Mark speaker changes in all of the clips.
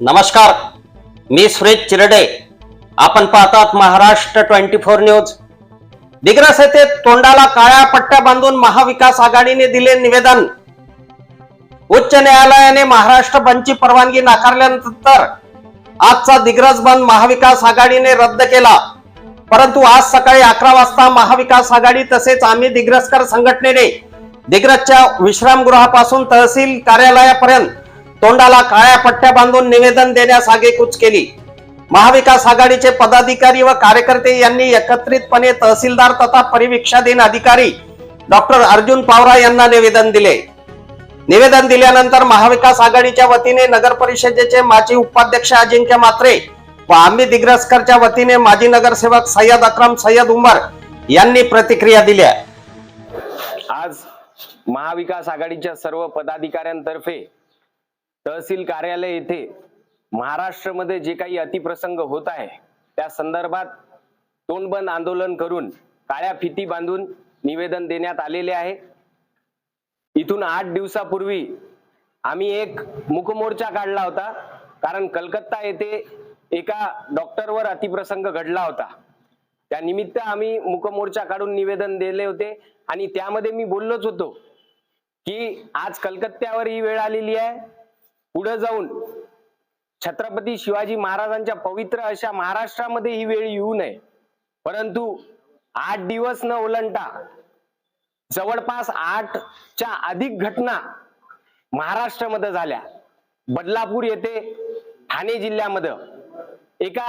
Speaker 1: नमस्कार मी सुरेश चिरडे. आपण पाहतात Maharashtra twenty four news. Digras येथे तोंडाला काळ्या पट्ट्या बांधून महाविकास आघाडीने दिले निवेदन. उच्च न्यायालयाने महाराष्ट्र बंदची परवानगी नाकारल्यानंतर आजचा दिग्रस बंद महाविकास आघाडीने रद्द केला. परंतु आज सकाळी अकरा वाजता महाविकास आघाडी तसेच आम्ही दिग्रसकर संघटनेने दिग्रसच्या विश्रामगृहापासून तहसील कार्यालयापर्यंत तोंडाला काळ्या पट्ट्या बांधून निवेदन देण्यास आगेकूच केली. महाविकास आघाडीचे पदाधिकारी व कार्यकर्ते यांनी एकत्रितपणे तहसीलदार तथा परिवीक्षाधीन अधिकारी डॉक्टर अर्जुन पावरा यांना निवेदन दिले. निवेदन दिल्यानंतर महाविकास आघाडीच्या वतीने नगर परिषदेचे माजी उपाध्यक्ष अजिंक्य मात्रे व आम्ही दिग्रसकरच्या वतीने माजी नगरसेवक सय्यद अक्रम सय्यद उमर यांनी प्रतिक्रिया दिल्या.
Speaker 2: आज महाविकास आघाडीच्या सर्व पदाधिकाऱ्यांतर्फे तहसील कार्यालय येथे महाराष्ट्रामध्ये जे काही अतिप्रसंग होत आहे त्या संदर्भात तोंडबंद आंदोलन करून काळ्या फिती बांधून निवेदन देण्यात आलेले आहे. इथून आठ दिवसापूर्वी आम्ही एक मुखमोर्चा काढला होता कारण कलकत्ता येथे एका डॉक्टरवर अतिप्रसंग घडला होता. त्या निमित्त आम्ही मुखमोर्चा काढून निवेदन दिले होते आणि त्यामध्ये मी बोललोच होतो की आज कलकत्त्यावर ही वेळ आलेली आहे. पुढे जाऊन छत्रपती शिवाजी महाराजांच्या पवित्र अशा महाराष्ट्रामध्ये ही वेळ येऊ नये. परंतु आठ दिवस न ओलंटा जवळपास आठच्या अधिक घटना महाराष्ट्रामध्ये झाल्या. बदलापूर येथे ठाणे जिल्ह्यामध्ये एका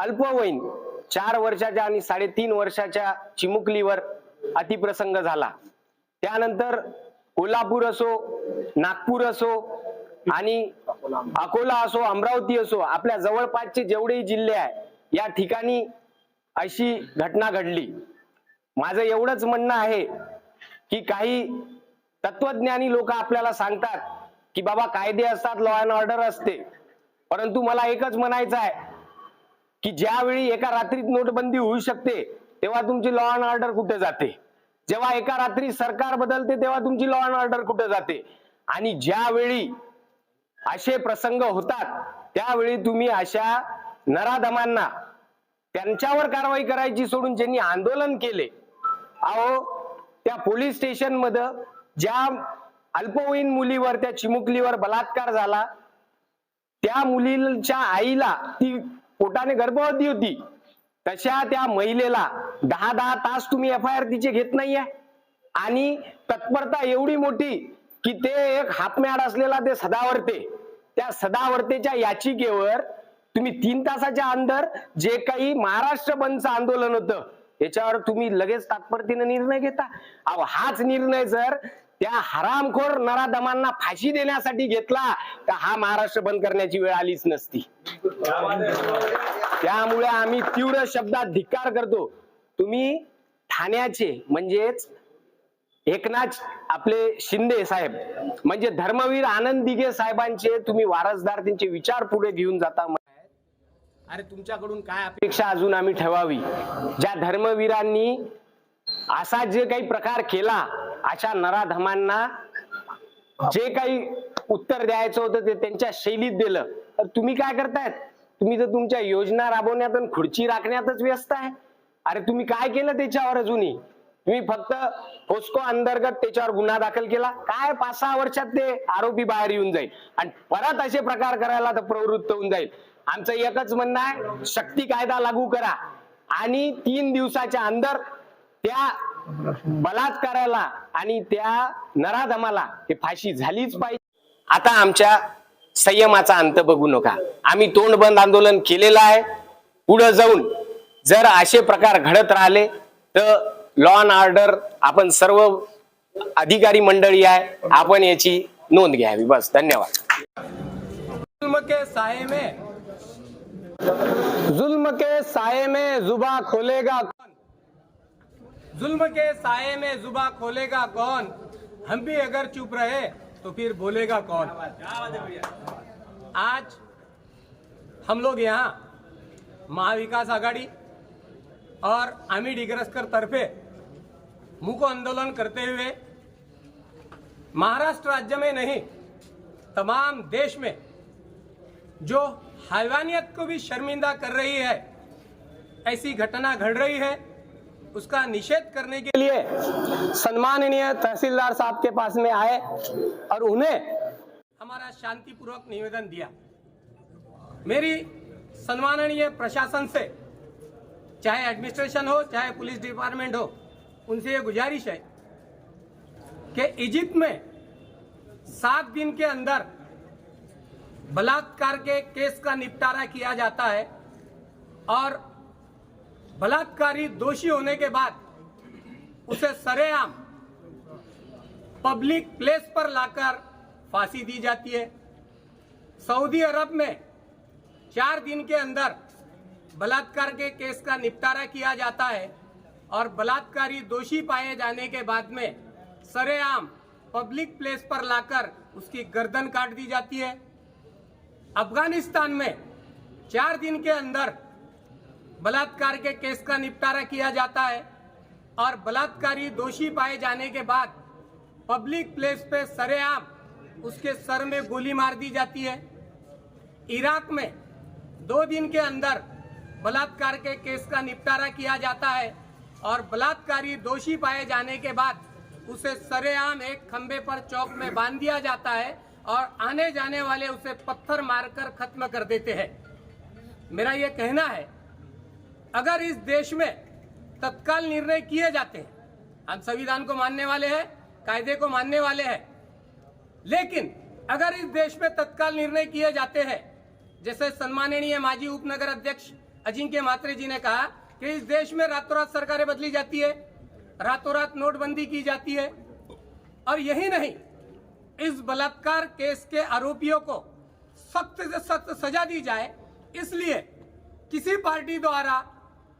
Speaker 2: अल्पवयीन चार वर्षाच्या आणि साडेतीन वर्षाच्या चिमुकलीवर अतिप्रसंग झाला. त्यानंतर कोल्हापूर असो नागपूर असो आणि अकोला असो अमरावती असो आपल्या जवळपासचे जेवढेही जिल्हे आहे या ठिकाणी अशी घटना घडली. माझं एवढंच म्हणणं आहे की काही तत्वज्ञानी लोक आपल्याला सांगतात की बाबा कायदे असतात लॉ अँड ऑर्डर असते. परंतु मला एकच म्हणायचं आहे की ज्यावेळी एका रात्रीत नोटबंदी होऊ शकते तेव्हा तुमची लॉ अँड ऑर्डर कुठे जाते? जेव्हा एका रात्री सरकार बदलते तेव्हा तुमची लॉ अँड ऑर्डर कुठे जाते? आणि ज्यावेळी असे प्रसंग होतात. त्यावेळी तुम्ही अशा नराधमांना त्यांच्यावर कारवाई करायची सोडून ज्यांनी आंदोलन केले. अहो त्या पोलीस स्टेशनमध्ये ज्या अल्पवयीन मुलीवर त्या चिमुकलीवर बलात्कार झाला त्या मुलीच्या आईला ती पोटाने गर्भवती होती. तशा त्या महिलेला दहा दहा तास तुम्ही एफ आय आर तिचे घेत नाहीये. आणि तत्परता एवढी मोठी की ते एक हातम्याड असलेला ते सदावर्ते. त्या सदावर्तेच्या याचिकेवर तुम्ही तीन तासाच्या अंदर जे काही महाराष्ट्र बंदचं आंदोलन होतं याच्यावर तुम्ही लगेच तात्परतीने निर्णय घेता. अहो हाच निर्णय जर त्या हरामखोर नराधमांना फाशी देण्यासाठी घेतला तर हा महाराष्ट्र बंद करण्याची वेळ आलीच नसती. त्यामुळे आम्ही तीव्र शब्दात धिक्कार करतो. तुम्ही ठाण्याचे म्हणजेच एकनाथ आपले शिंदे साहेब म्हणजे धर्मवीर आनंद दिघे साहेबांचे तुम्ही वारसदार त्यांचे विचार पुढे घेऊन जाता अरे तुमच्याकडून काय अपेक्षा अजून आम्ही ठेवावी? ज्या धर्मवीरांनी असा जे काही प्रकार केला अशा नराधमांना जे काही उत्तर द्यायचं होतं ते त्यांच्या शैलीत दिलं. तर तुम्ही काय करतायत? तुम्ही तर तुमच्या योजना राबवण्यात आणि खुर्ची राखण्यातच व्यस्त आहे. अरे तुम्ही काय केलं त्याच्यावर अजूनही? तुम्ही फक्त पोस्को अंतर्गत त्याच्यावर गुन्हा दाखल केला. काय पाच सहा वर्षात ते आरोपी बाहेर येऊन जाईल. आणि परत असे प्रकार करायला तर प्रवृत्त होऊन जाईल. आमचं एकच म्हणणं आहे शक्ती कायदा लागू करा. आणि तीन दिवसाच्या अंदर त्या बलात्काराला आणि त्या नराधमाला ते फाशी झालीच पाहिजे. आता आमच्या संयमाचा अंत बघू नका. आम्ही तोंड बंद आंदोलन केलेलं आहे. पुढे जाऊन जर असे प्रकार घडत राहिले तर लॉ अँड ऑर्डर आपण सर्व अधिकारी मंडळी आहे आपण याची नोंद घ्यावी. बस धन्यवाद.
Speaker 3: जुल्म के साए में
Speaker 2: जुल्म के साये में जुबा खोलेगा
Speaker 3: जुल्म के साए में जुबा खोलेगा कौन? हम भी अगर चुप रहे तो फिर बोलेगा कौन? आज हम लोग यहाँ महाविकास आघाड़ी और आमी डिग्रस्कर तरफे मुको आंदोलन करते हुए महाराष्ट्र राज्य में नहीं, तमाम देश में जो हैवानियत को भी शर्मिंदा कर रही है, ऐसी घटना घड़ रही है, उसका निषेध करने के
Speaker 4: लिए सम्माननीय तहसीलदार साहब के पास में आए और उन्हें
Speaker 3: हमारा शांतिपूर्वक निवेदन दिया। मेरी सम्माननीय प्रशासन से, चाहे एडमिनिस्ट्रेशन हो, चाहे पुलिस डिपार्टमेंट हो उनसे ये गुजारिश है कि इजिप्ट में सात दिन के अंदर बलात्कार के केस का निपटारा किया जाता है और बलात्कारी दोषी होने के बाद उसे सरेआम पब्लिक प्लेस पर लाकर फांसी दी जाती है। सऊदी अरब में चार दिन के अंदर बलात्कार के केस का निपटारा किया जाता है। और बलात्कारी दोषी पाए जाने के बाद में सरेआम पब्लिक प्लेस पर लाकर उसकी गर्दन काट दी जाती है। अफ़गानिस्तान में चार दिन के अंदर बलात्कार के केस का निपटारा किया जाता है और बलात्कारी दोषी पाए जाने के बाद पब्लिक प्लेस पे सरेआम उसके सर में गोली मार दी जाती है। इराक में दो दिन के अंदर बलात्कार के केस का निपटारा किया जाता है। और बलात्कारी दोषी पाए जाने के बाद उसे सरेआम एक खंबे पर चौक में बाँध दिया जाता है और आने जाने वाले उसे पत्थर मारकर खत्म कर देते हैं। मेरा यह कहना है, अगर इस देश में तत्काल निर्णय किए जाते हैं, हम संविधान को मानने वाले हैं, कायदे को मानने वाले हैं, लेकिन अगर इस देश में तत्काल निर्णय किए जाते हैं, जैसे सम्माननीय माजी उपनगर अध्यक्ष अजिंक्य मात्रे जी ने कहा कि इस देश में रातों रात सरकारें बदली जाती है रातों रात नोटबंदी की जाती है। और यही नहीं, इस बलात्कार केस के आरोपियों को सख्त से सख्त सजा दी जाए, इसलिए किसी पार्टी द्वारा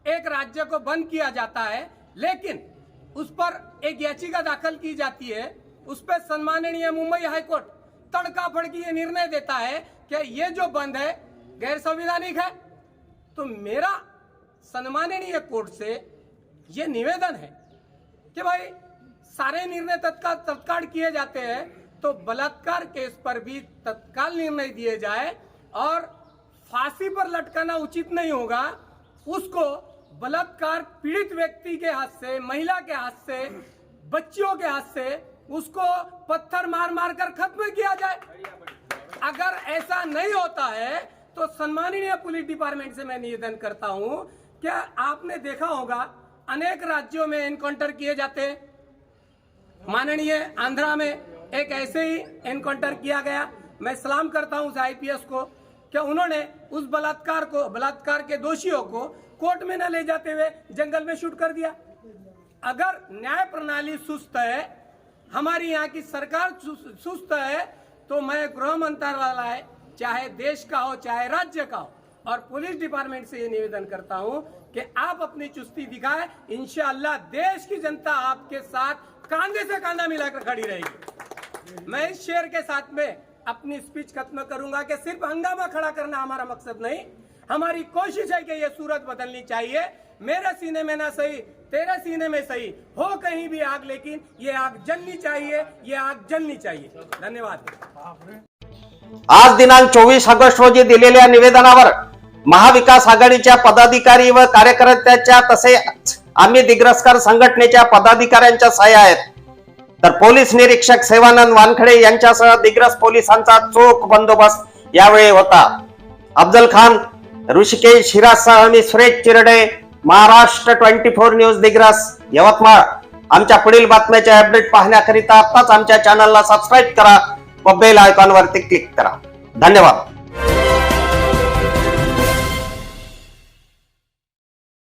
Speaker 3: एक राज्य को बंद किया जाता है, लेकिन उस पर एक याचिका दाखिल की जाती है, उस पर सम्माननीय मुंबई हाईकोर्ट तड़का फड़की ये निर्णय देता है कि ये जो बंद है गैर संविधानिक है। तो मेरा सम्माननीय कोर्ट से ये निवेदन है कि भाई, सारे निर्णय तत्काल तत्काल किए जाते हैं तो बलात्कार केस पर भी तत्काल निर्णय दिए जाए और फांसी पर लटकाना उचित नहीं होगा। उसको बलात्कार पीड़ित व्यक्ति के हाथ से, महिला के हाथ से, बच्चियों के हाथ से, उसको पत्थर मार मार कर खत्म किया जाए। अगर ऐसा नहीं होता है तो सम्माननीय पुलिस डिपार्टमेंट से मैं निवेदन करता हूँ क्या आपने देखा होगा, अनेक राज्यों में एनकाउंटर किए जाते हैं। माननीय आंध्रा में एक ऐसे ही एनकाउंटर किया गया। मैं सलाम करता हूँ उस आईपीएस को कि उन्होंने उस बलात्कार को, बलात्कार के दोषियों को कोर्ट में न ले जाते हुए जंगल में शूट कर दिया। अगर न्याय प्रणाली सुस्त है, हमारी यहाँ की सरकार सुस्त है तो मैं गृह मंत्रालय, चाहे देश का हो, चाहे राज्य का हो और पुलिस डिपार्टमेंट से ये निवेदन करता हूँ कि आप अपनी चुस्ती दिखाएँ। इंशाअल्लाह देश की जनता आपके साथ कांधे से कांधा मिलाकर खड़ी रहेगी। मैं इस शेर के साथ में अपनी स्पीच खत्म करूँगा कि सिर्फ़ हंगामा खड़ा करना हमारा मकसद नहीं। हमारी कोशिश है कि ये सूरत बदलनी चाहिए। मेरे सीने में ना सही तेरे सीने में सही हो कहीं भी आग लेकिन ये आग जलनी चाहिए ये आग जलनी चाहिए। धन्यवाद।
Speaker 1: आज दिनांक चोवीस ऑगस्ट रोजी दिलेल्या निवेदनावर महाविकास आघाडीच्या पदाधिकारी व कार्यकर्त्याच्या तसेच आम्ही दिग्रस्कार संघटनेच्या पदाधिकाऱ्यांच्या सह्या आहेत. तर पोलीस निरीक्षक सेवानंद वानखडे यांच्यासह दिग्रस पोलिसांचा चोख बंदोबस्त यावेळी होता. अफजल खान ऋषिकेश हिरासह मी Suresh Chirde Maharashtra twenty four news Digras Yavatmal. आमच्या पुढील बातम्याचे अपडेट पाहण्याकरिता आताच आमच्या चॅनलला सबस्क्राईब करा व बेल आयकॉनवरती क्लिक करा. धन्यवाद.